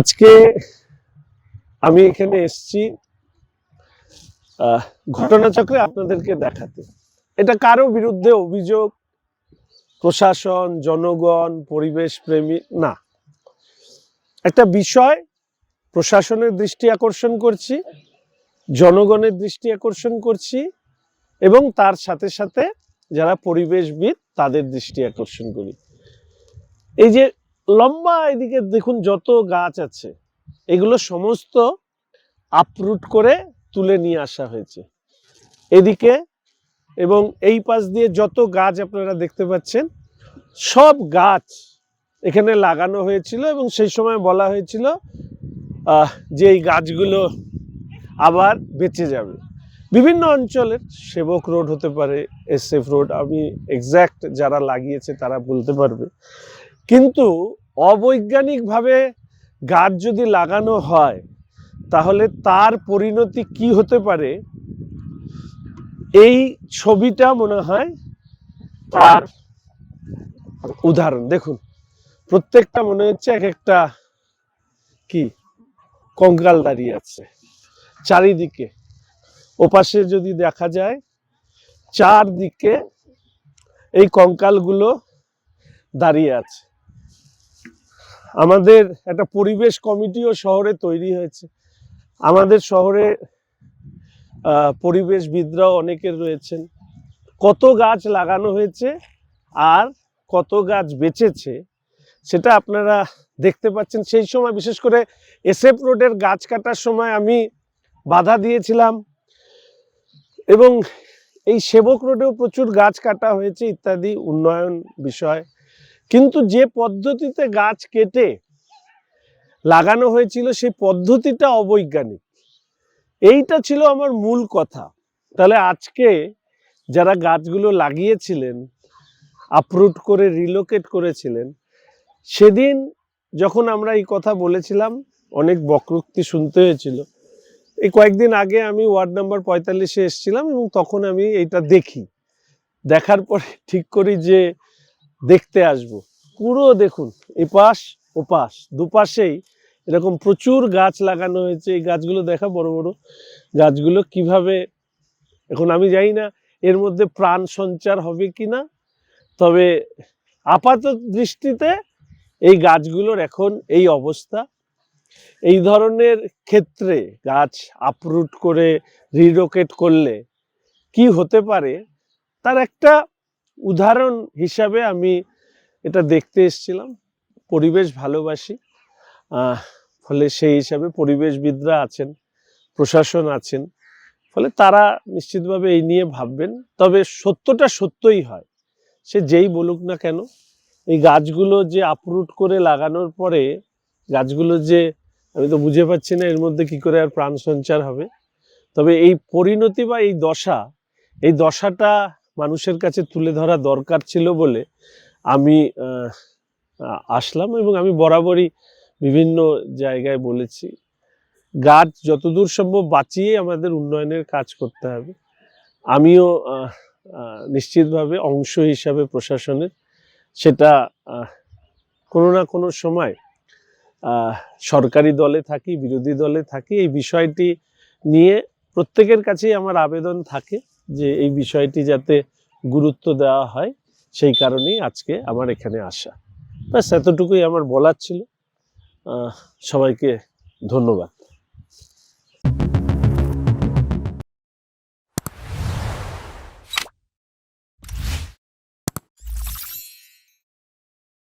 আজকে আমি এখানে এসছি ঘটনাচক্রে আপনাদেরকে দেখাতে। এটা কারও বিরুদ্ধে অভিযোগ? প্রশাসন, জনগণ, পরিবেশ প্রেমী? না। একটা বিষয়, প্রশাসনের দৃষ্টি আকর্ষণ করছি, জনগণের দৃষ্টি আকর্ষণ করছি, এবং তার সাথে সাথে যারা পরিবেশবিদ, তাদের দৃষ্টি আকর্ষণ করি। এই যে লম্বা এদিকে দেখুন যত গাছ আছে, এগুলো সমস্ত আপরুট করে তুলে নিয়ে আসা হয়েছে। এদিকে এবং এই পাশ দিয়ে যত গাছ আপনারা দেখতে পাচ্ছেন, সব গাছ এখানে লাগানো হয়েছিল এবং সেই সময় বলা হয়েছিল যে এই গাছগুলো আবার বেঁচে যাবে। বিভিন্ন অঞ্চলের সেবক রোড হতে পারে এসএফ রোড আমি এক্স্যাক্ট যারা লাগিয়েছে তারা বলতে পারবে। কিন্তু অবৈজ্ঞানিকভাবে গাছ যদি লাগানো হয়, তাহলে তার পরিণতি কি হতে পারে? এই ছবিটা মনে হয় তার উদাহরণ। দেখুন, প্রত্যেকটা মনে হচ্ছে এক একটা কি? কঙ্কাল দাঁড়িয়ে আছে। চারিদিকে। ওপাশে যদি দেখা যায়, চারদিকে এই কঙ্কালগুলো দাঁড়িয়ে আছে। আমাদের একটা পরিবেশ কমিটিও শহরে তৈরি হয়েছে। আমাদের শহরে পরিবেশবিদরাও অনেকের রয়েছেন। কত গাছ লাগানো হয়েছে আর কত গাছ বেঁচেছে সেটা আপনারা দেখতে পাচ্ছেন। সেই সময় বিশেষ করে এসএফ রোডের গাছ কাটার সময় আমি বাধা দিয়েছিলাম এবং এই সেবক রোডেও প্রচুর গাছ কাটা হয়েছে ইত্যাদি উন্নয়ন বিষয়। কিন্তু যে পদ্ধতিতে গাছ কেটে লাগানো হয়েছিল, সেই পদ্ধতিটা অবৈজ্ঞানিক। এইটা ছিল আমার মূল কথা। তাহলে আজকে যারা গাছগুলো লাগিয়েছিলেন আপরুট করে রিলোকেট করেছিলেন, সেদিন যখন আমরা এই কথা বলেছিলাম, অনেক বক্রোক্তি শুনতে হয়েছিল। এই কয়েকদিন আগে আমি ওয়ার্ড নাম্বার পঁয়তাল্লিশে এসেছিলাম এবং তখন আমি এইটা দেখি। দেখার পরে ঠিক করি যে দেখতে আসব। পুরো দেখুন, এপাশ, ওপাশ, দুপাশেই এরকম প্রচুর গাছ লাগানো হয়েছে। এই গাছগুলো দেখা বড় বড়। গাছগুলো কীভাবে, এখন আমি জানি না এর মধ্যে প্রাণ সঞ্চার হবে কি না তবে আপাত দৃষ্টিতে এই গাছগুলোর এখন এই অবস্থা। এই ধরনের ক্ষেত্রে গাছ আপরুট করে রিলোকেট করলে কি হতে পারে, তার একটা উদাহরণ হিসাবে আমি এটা দেখতে এসেছিলাম। পরিবেশ ভালোবাসি। ফলে সেই হিসাবে পরিবেশবিদরা আছেন, প্রশাসন আছেন। ফলে তারা নিশ্চিতভাবে এই নিয়ে ভাববেন। তবে সত্যটা সত্যই হয়, সে যেই বলুক না কেন, এই গাছগুলো যে আপরুট করে লাগানোর পরে, গাছগুলো যে, আমি তো বুঝে পাচ্ছি না এর মধ্যে কি করে আর প্রাণ সঞ্চার হবে। তবে এই পরিণতি বা এই দশা, এই দশাটা মানুষের কাছে তুলে ধরা দরকার ছিল বলে আমি আসলাম এবং আমি বরাবরই বিভিন্ন জায়গায় বলেছি। গাছ যতদূর সম্ভব বাঁচিয়ে আমাদের উন্নয়নের কাজ করতে হবে। আমিও নিশ্চিতভাবে অংশ হিসাবে প্রশাসনের সেটা কোনো না কোনো সময় সরকারি দলে থাকি, বিরোধী দলে থাকি, এই বিষয়টি নিয়ে প্রত্যেকের কাছেই আমার আবেদন থাকে। যে এই বিষয়টি যাতে গুরুত্ব দেওয়া হয়, সেই কারণেই আজকে আমার এখানে আসা। ব্যাস, এতটুকুই আমার বলার ছিল। সবাইকে ধন্যবাদ।